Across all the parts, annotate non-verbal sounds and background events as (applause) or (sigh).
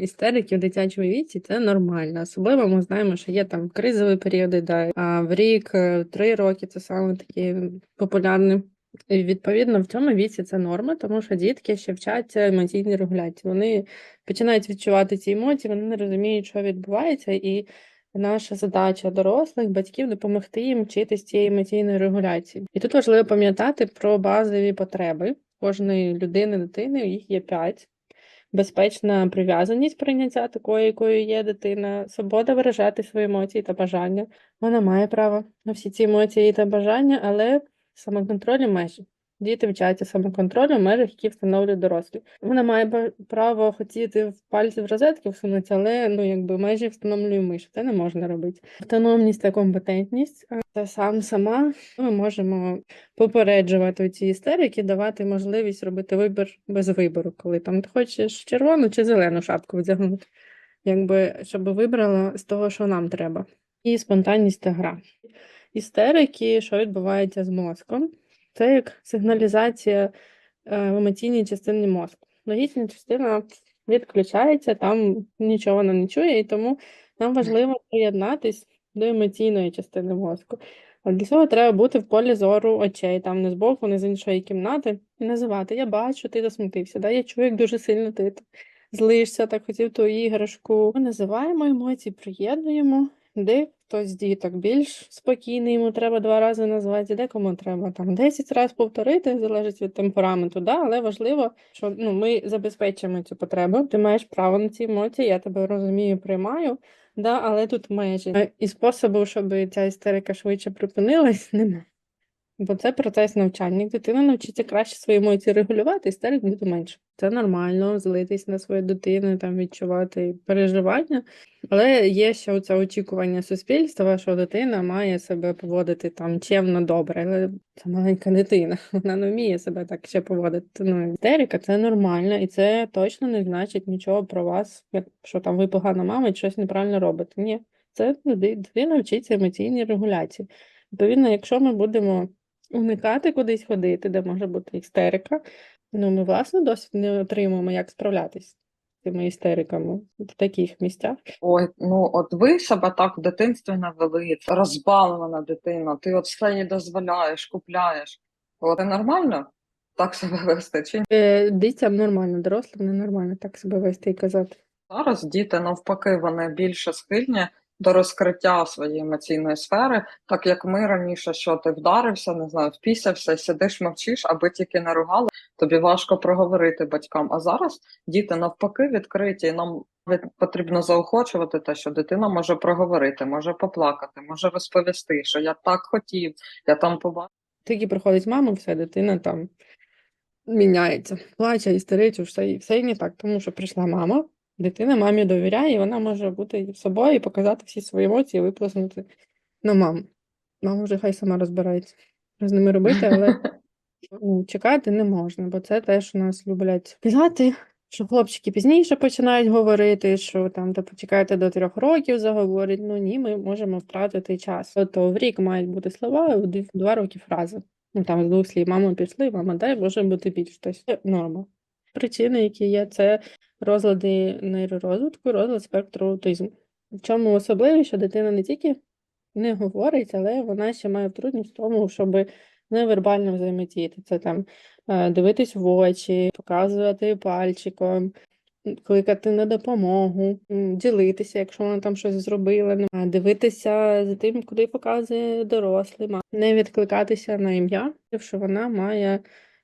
Істерики в дитячому віці це нормально. Особливо ми знаємо, що є там кризові періоди, да, а в рік, е, три роки це саме такі популярні. І відповідно в цьому віці це норма, тому що дітки ще вчаться емоційній регуляції. Вони починають відчувати ці емоції, вони не розуміють, що відбувається, і наша задача дорослих батьків допомогти їм вчитись цієї емоційної регуляції. І тут важливо пам'ятати про базові потреби кожної людини, дитини. Їх є п'ять. Безпечна прив'язаність прийняття такої, якою є дитина, свобода виражати свої емоції та бажання. Вона має право на всі ці емоції та бажання, але самоконтроль і межі. Діти вчаться самоконтролю в межах, які встановлюють дорослі. Вона має право хотіти в пальці в розетки всунутися, але ну якби межі встановлює миш. Це не можна робити. Автономність та компетентність а, та сам сама ми можемо попереджувати ці істерики, давати можливість робити вибір без вибору, коли там ти хочеш червону чи зелену шапку вдягнути, якби щоб вибрала з того, що нам треба. І спонтанність та гра. Істерики, що відбувається з мозком, це як сигналізація е, в емоційній частині мозку. Логічна частина відключається, там нічого вона не чує, і тому нам важливо приєднатись до емоційної частини мозку. А для цього треба бути в полі зору очей, там не збоку, не з іншої кімнати, і називати Я бачу, ти засмутився, да? я чую, як дуже сильно ти злишся, так хотів ту іграшку. Ми називаємо емоції, приєднуємо, де хтось діток більш спокійний, йому треба два рази назвати, де кому треба там 10 разів повторити, залежить від темпераменту, да? але важливо, що ну, ми забезпечуємо цю потребу. Ти маєш право на ці емоції, я тебе розумію, приймаю. Да, але тут межі. Е, І способу, щоб ця істерика швидше припинилась, (laughs) немає. Бо це процес навчання. Дитина навчиться краще свої емоції регулювати, істерик буде менше. Це нормально, злитись на свою дитину, там відчувати переживання. Але є ще оце очікування суспільства, що дитина має себе поводити там чемно добре. Але це маленька дитина, (laughs) вона не вміє себе так ще поводити. Ну, істерика це нормально, і це точно не значить нічого про вас, як що там ви погана мама і щось неправильно робите. Ні, це дитина вчиться емоційній регуляції. Відповідно, якщо ми будемо уникати кудись ходити, де може бути істерика, ну ми власне досвід не отримуємо, як справлятись з цими істериками в таких місцях. Ой, ну от ви себе так в дитинстві навели, розбалована дитина, ти от все їй дозволяєш, купляєш. От це нормально так себе вести? Чи? Е, Дітям нормально, дорослим ненормально так себе вести і казати. зараз діти навпаки вони більше схильні до розкриття своєї емоційної сфери, так як ми раніше, що ти вдарився, не знаю, впісявся, сидиш, мовчиш, аби тільки не ругали, тобі важко проговорити батькам. А зараз діти навпаки відкриті, і нам потрібно заохочувати те, що дитина може проговорити, може поплакати, може розповісти, що я так хотів, я там побачив. Тільки приходить мама, все, дитина там міняється, плаче, істеричить, все, все не так, тому що прийшла мама, дитина мамі довіряє, і вона може бути собою і показати всі свої емоції, виплеснути на маму. Мама вже хай сама розбирається, що з ними робити, але (laughs) ну, чекати не можна, бо це теж у нас люблять казати, що хлопчики пізніше починають говорити, що там та почекайте до трьох років заговорять. Ну ні, ми можемо втратити час. Тобто в рік мають бути слова, в в два роки фрази. Ну там з двох слів мама пішли, мама дай, може бути більш. Це норма. Причини, які є, це розлади нейророзвитку, розлад спектру аутизму. В чому особливість, що дитина не тільки не говорить, але вона ще має трудність в тому, щоб невербально взаємодіяти. Це там е, дивитись в очі, показувати пальчиком, кликати на допомогу, ділитися, якщо вона там щось зробила, дивитися за тим, куди показує дорослий, не відкликатися на ім'я, що вона має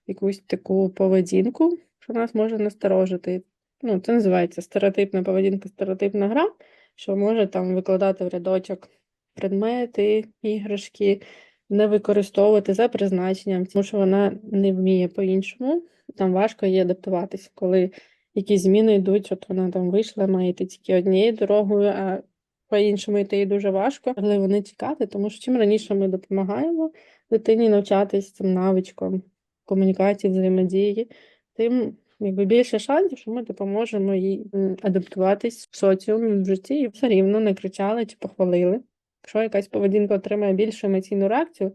якусь таку поведінку, що нас може насторожити. Ну, це називається стереотипна поведінка, стереотипна гра, що може там викладати в рядочок предмети, іграшки, не використовувати за призначенням, тому що вона не вміє по-іншому. Там важко їй адаптуватися, коли якісь зміни йдуть, от вона там вийшла, має йти тільки однією дорогою, а по-іншому йти їй дуже важко, але вони тікати, тому що чим раніше ми допомагаємо дитині навчатись цим навичкам комунікації, взаємодії, тим якби більше шансів, що ми допоможемо їй адаптуватись в соціумі в житті і все рівно не кричали чи похвалили. Якщо якась поведінка отримає більшу емоційну реакцію,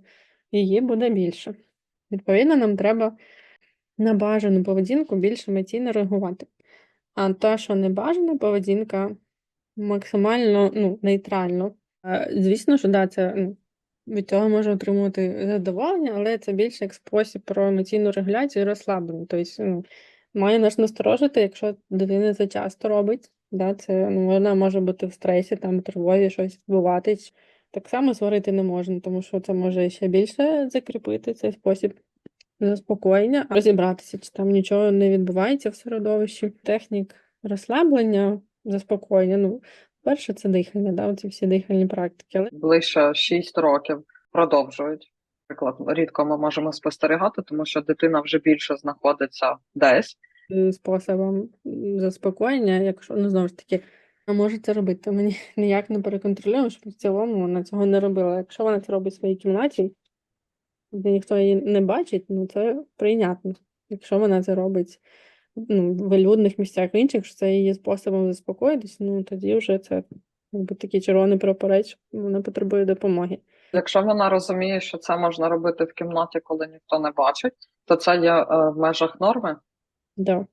її буде більше. Відповідно, нам треба на бажану поведінку більш емоційно реагувати. А те, що не бажана поведінка, максимально ну, нейтрально. Е, Звісно, що да, це ну, від цього може отримувати задоволення, але це більше як спосіб про емоційну регуляцію і розслаблення. Тобто, ну, має нас насторожити, якщо дитина це часто робить. Да, це ну, вона може бути в стресі, там тривозі, щось відбуватись. Так само сварити не можна, тому що це може ще більше закріпити цей спосіб заспокоєння, розібратися, чи там нічого не відбувається в середовищі. Технік розслаблення, заспокоєння. Ну, перше, це дихання, да, ці всі дихальні практики. Але Ближче 6 років продовжують. Наприклад, рідко ми можемо спостерігати, тому що дитина вже більше знаходиться десь. способом заспокоєння, якщо ну знову ж таки. Вона може це робити, мені ніяк не переконтролюємо, що в цілому вона цього не робила. Якщо вона це робить в своїй кімнаті, де ніхто її не бачить, ну це прийнятно. Якщо вона це робить ну, в людних місцях в інших, що це її способом заспокоїтись, ну тоді вже це якби такий червоний прапорець, вона потребує допомоги. Якщо вона розуміє, що це можна робити в кімнаті, коли ніхто не бачить, то це є е, в межах норми. Да.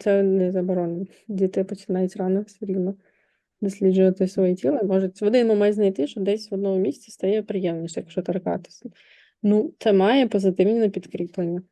Це не заборонено. Діти починають рано все рівно досліджувати своє тіло. Можуть в один момент знайти, що десь в одному місці стає приємніше, якщо торкатися. Ну, це має позитивне підкріплення.